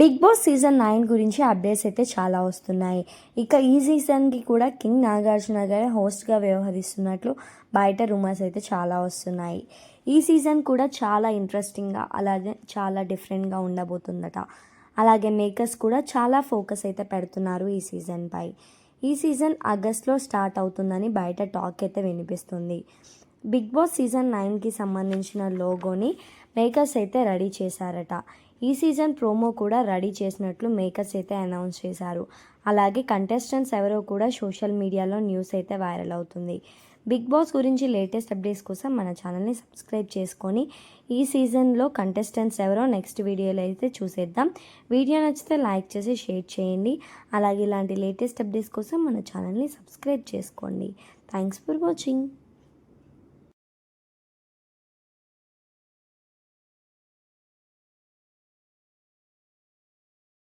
Big boss season nine గురించి updates అయితే చాలా వస్తున్నాయి. ఇక ఈ సీజన్కి కూడా కింగ్ నాగార్జున గారే హోస్ట్గా వ్యవహరిస్తున్నట్లు బయట రూమర్స్ అయితే చాలా వస్తున్నాయి. ఈ సీజన్ కూడా చాలా ఇంట్రెస్టింగ్గా అలాగే చాలా డిఫరెంట్గా ఉండబోతుందట. అలాగే మేకర్స్ కూడా చాలా ఫోకస్ అయితే పెడుతున్నారు ఈ సీజన్పై. ఈ సీజన్ ఆగస్ట్లో స్టార్ట్ అవుతుందని బయట టాక్ అయితే వినిపిస్తుంది. బిగ్ బాస్ సీజన్ నైన్కి సంబంధించిన లోగోని మేకర్స్ అయితే రెడీ చేశారట. ఈ సీజన్ ప్రోమో కూడా రెడీ చేసినట్లు మేకర్స్ అయితే అనౌన్స్ చేశారు. అలాగే కంటెస్టెంట్స్ ఎవరో కూడా సోషల్ మీడియాలో న్యూస్ అయితే వైరల్ అవుతుంది. బిగ్ బాస్ గురించి లేటెస్ట్ అప్డేట్స్ కోసం మన ఛానల్ని సబ్స్క్రైబ్ చేసుకొని ఈ సీజన్లో కంటెస్టెంట్స్ ఎవరో నెక్స్ట్ వీడియోలో అయితే చూసేద్దాం. వీడియో నచ్చితే లైక్ చేసి షేర్ చేయండి. అలాగే ఇలాంటి లేటెస్ట్ అప్డేట్స్ కోసం మన ఛానల్ని సబ్స్క్రైబ్ చేసుకోండి. Thanks for watching.